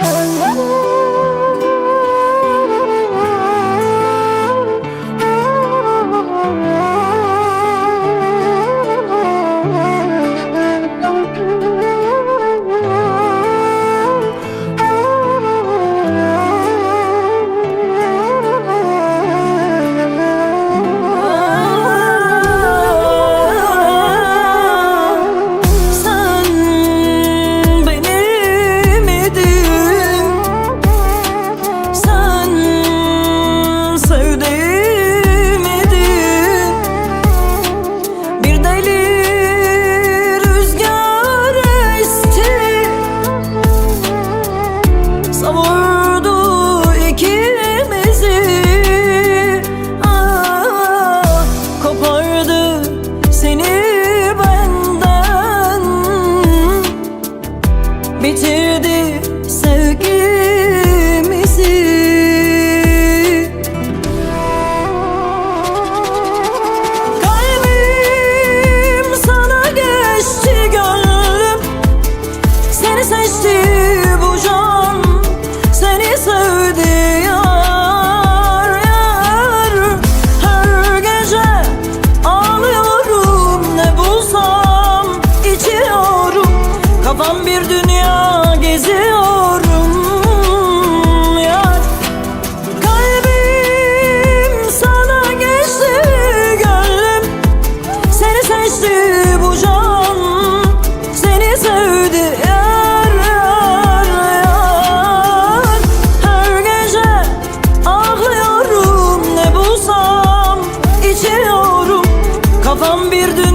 Hello. Bitirdi sevgimizi Kafam bir dünya